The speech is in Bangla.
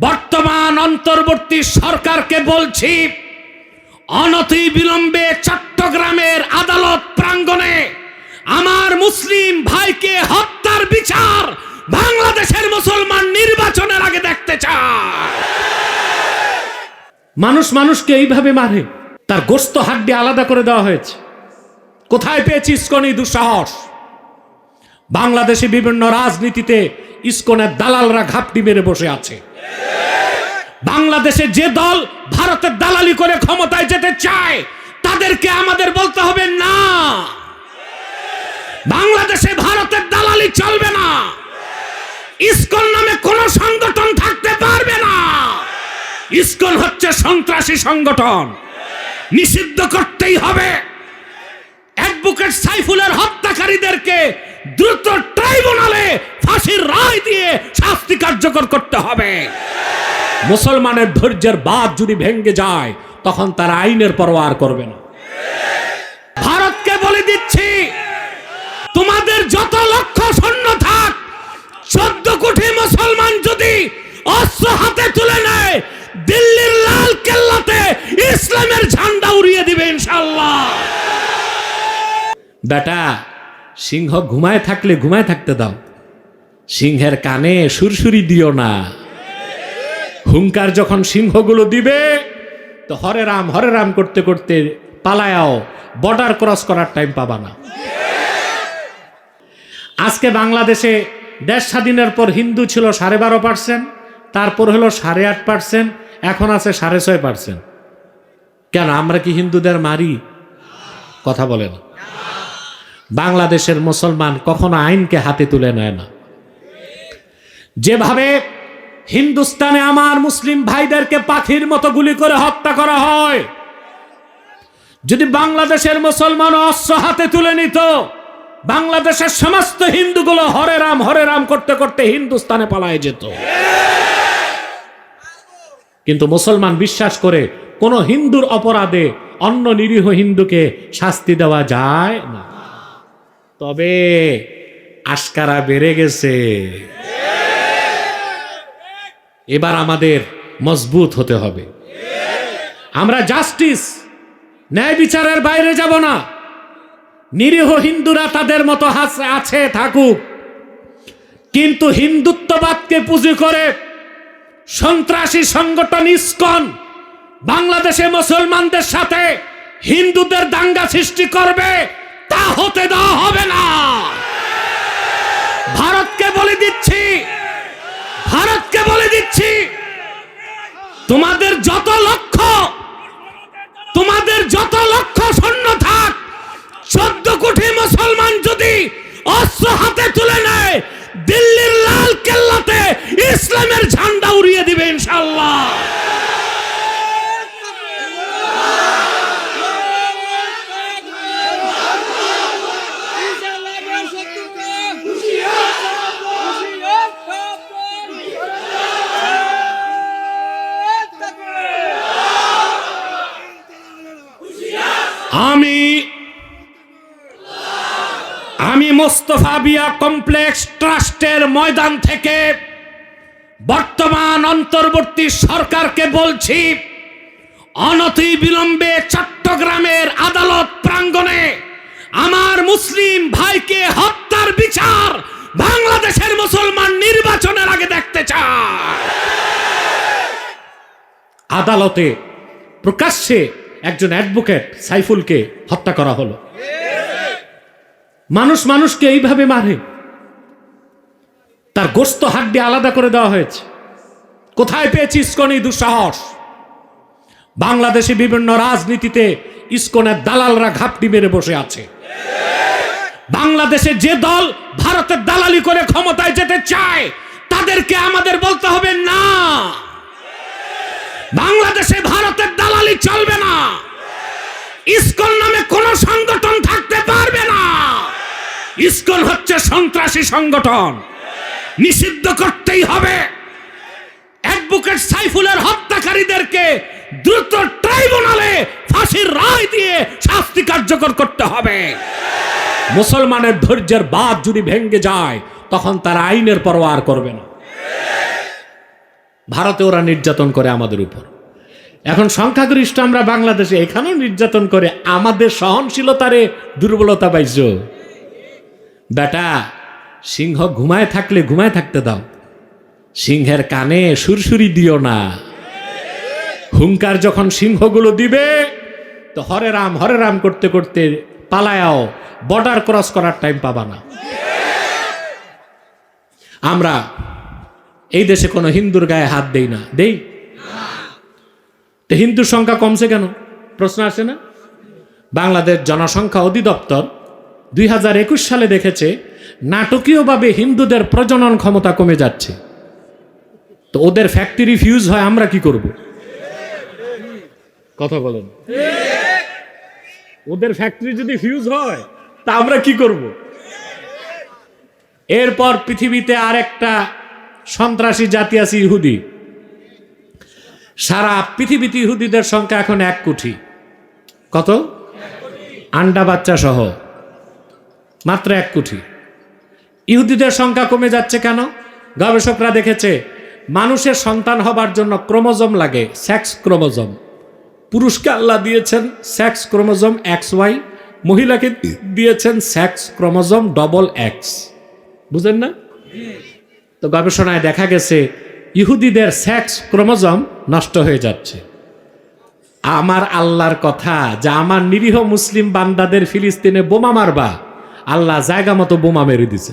বর্তমান অন্তর্বর্তী সরকারকে বলছি, অনতি বিলম্বে চট্টগ্রামের আদালত প্রাঙ্গণে আমার মুসলিম ভাইকে হত্যার বিচার বাংলাদেশের মুসলমান নির্বাচনের আগে দেখতে মানুষ মানুষকে এইভাবে মারে, তার গোস্ত হাড্ডি আলাদা করে দেওয়া হয়েছে। কোথায় পেয়েছি ইস্কনি দুঃসাহস? বাংলাদেশে বিভিন্ন রাজনীতিতে ইস্কনের দালালরা ঘাপটি মেরে বসে আছে। বাংলাদেশে যে দল ভারতের দালালি করে ক্ষমতায় যেতে চায়, তাদেরকে আমাদের বলতে হবে না। বাংলাদেশে ভারতের দালালি চলবে না। ইস্কন নামে কোন সংগঠন থাকতে পারবে না। ইস্কন হচ্ছে সন্ত্রাসী সংগঠন। নিষিদ্ধ করতেই হবে। অ্যাডভোকেট সাইফুলের হত্যাকারীদেরকে দ্রুত ট্রাইব্যুনালে ফাঁসির রায় দিয়ে শাস্তি কার্যকর করতে হবে। মুসলমানের ধৈর্যের বাদ যদি ভেঙ্গে যায়, তখন তারা আইনের পরোয়ার করবে না। ভারতকে বলে দিচ্ছি, তোমাদের যত লক্ষ সৈন্য থাক, চোদ্দ কোটি মুসলমান যদি অস্ত্র হাতে তুলে নেয়, দিল্লির লাল কেল্লাতে ইসলামের ঝান্ডা উড়িয়ে দিবে ইনশাল্লাহ বেটা, সিংহ ঘুমায় থাকলে ঘুমায় থাকতে দাও। সিংহের কানে সুরসুরি দিও না। হুঙ্কার যখন সিংহগুলো দিবে, তো হরে রাম হরে রাম করতে করতে পালায়াও বর্ডার ক্রস করার টাইম পাবা না। আজকে বাংলাদেশে দেশ স্বাধীনের পর হিন্দু ছিল সাড়ে বারো পার্সেন্ট তারপর হলো সাড়ে আট পার্সেন্ট এখন আছে সাড়ে ছয় পার্সেন্ট কেন, আমরা কি হিন্দুদের মারি? কথা বলে না। বাংলাদেশের মুসলমান কখনো আইনকে হাতে তুলে নেয় না। যেভাবে হিন্দুস্তানে আমার মুসলিম ভাইদেরকে পাখির মতো গুলি করে হত্যা করা হয়। যদি বাংলাদেশের মুসলমান অস্ত্র হাতে তুলে নিত, বাংলাদেশের সমস্ত হিন্দুগুলো হরে রাম হরে রাম করতে করতে হিন্দুস্তানে পালায় যেত। কিন্তু মুসলমান বিশ্বাস করে কোন হিন্দুর অপরাধে অন্য নিরীহ হিন্দুকে শাস্তি দেওয়া যায় না। তবে আশকারা বেড়ে গেছে। এবার আমাদের মজবুত হতে হবে। আমরা জাস্টিস ন্যায় বিচারের বাইরে যাব না। নিরীহ হিন্দুরা তাদের মতো আছে, থাকুক। কিন্তু হিন্দুত্ববাদকে পুঁজি করে সন্ত্রাসী সংগঠন ইস্কন বাংলাদেশে মুসলমানদের সাথে হিন্দুদের দাঙ্গা সৃষ্টি করবে, তা হতে দেওয়া হবে না ভারতকে বলে দিচ্ছি ভারতকে বলে দিচ্ছি তোমাদের যত লক্ষ্য তোমাদের যত লক্ষ সৈন্য থাক, চোদ্দ কোটি মুসলমান যদি অস্ত্র হাতে তুলে নেয়, দিল্লির লাল কেল্লাতে ইসলামের আমি আমি মোস্তফা বিয়া কমপ্লেক্স ট্রাস্টের ময়দান থেকে বর্তমান অন্তর্বর্তী সরকারকে বলছি, অনতি বিলম্বে চট্টগ্রামের আদালত প্রাঙ্গণে আমার মুসলিম ভাইকে হত্যার বিচার বাংলাদেশের মুসলমান নির্বাচনের আগে দেখতে চায় আদালতে প্রকাশ্যে একজন অ্যাডভোকেট সাইফুলকে হত্যা করা হলো। মানুষ মানুষকে এইভাবে মারে। তার গোস্ত হাড্ডি আলাদা করে দেওয়া হয়েছে। কোথায় পেয়েছি ইস্কনি দুঃসাহস? বাংলাদেশে বিভিন্ন রাজনীতিতে ইস্কনের দালালরা ঘাপটি মেরে বসে আছে। বাংলাদেশে যে দল ভারতের দালালি করে ক্ষমতায় যেতে চায়, তাদেরকে আমাদের বলতে হবে না। বাংলাদেশে ভারতের দালালি চলবে না। ইস্কন নামে কোন সংগঠন থাকতে পারবে না। ইস্কন হচ্ছে সন্ত্রাসী সংগঠন। নিষিদ্ধ করতেই হবে। অ্যাডভোকেট সাইফুলের হত্যাকারীদেরকে দ্রুত ট্রাইব্যুনালে ফাঁসির রায় দিয়ে শাস্তি কার্যকর করতে হবে। মুসলমানের ধৈর্যের বাদ যদি ভেঙ্গে যায়, তখন তারা আইনের পরোয়ার করবে না। ভারতে ওরা নির্যাতন করে আমাদের উপর। এখন সংখ্যাগরিষ্ঠ আমরা বাংলাদেশে, এখানেও নির্যাতন করে আমাদের সহনশীলতারে দুর্বলতা পাইছ। বেটা, সিংহ ঘুমায় থাকলে ঘুমায় থাকতে দাও। সিংহের কানে সুরসুরি দিও না। হুঙ্কার যখন সিংহগুলো দিবে, তো হরে রাম হরে রাম করতে করতে পালায়াও বর্ডার ক্রস করার টাইম পাবা না। আমরা এই দেশে কোনো হিন্দুর গায়ে হাত দেই না। দেই? তো হিন্দুর সংখ্যা কমছে কেন? প্রশ্ন আসে না? বাংলাদেশ জনসংখ্যা অধিদপ্তর দুই হাজার একুশ সালে দেখেছে নাটকীয়ভাবে হিন্দুদের প্রজনন ক্ষমতা কমে যাচ্ছে। তো ওদের ফ্যাক্টরি ফিউজ হয়, আমরা কি করব? কথা বলেন। ওদের ফ্যাক্টরি যদি ফিউজ হয়, তা আমরা কি করব? এরপর পৃথিবীতে আরেকটা সন্ত্রাসী জাতি আছে ইহুদি। সারা পৃথিবীতে ইহুদিদের সংখ্যা এখন এক কোটি। কত? আন্ডা বাচ্চা সহ। মাত্র এক কোটি। ইহুদিদের সংখ্যা কমে যাচ্ছে কেন? গবেষকরা দেখেছে, মানুষের সন্তান হবার জন্য ক্রোমোজোম লাগে, সেক্স ক্রোমোজোম। পুরুষকে আল্লাহ দিয়েছেন সেক্স ক্রোমোজোম এক্স ওয়াই, মহিলাকে দিয়েছেন সেক্স ক্রোমোজোম ডবল এক্স। বুঝেন না? তো গবেষণায় দেখা গেছে, ইহুদিদের সেক্স ক্রোমোজম নষ্ট হয়ে যাচ্ছে। আমার আল্লাহর কথা, যা আমার নিরীহ মুসলিম বান্দাদের ফিলিস্তিনে বোমা মারবা, আল্লাহ জায়গা মতো বোমা মেরে দিছে।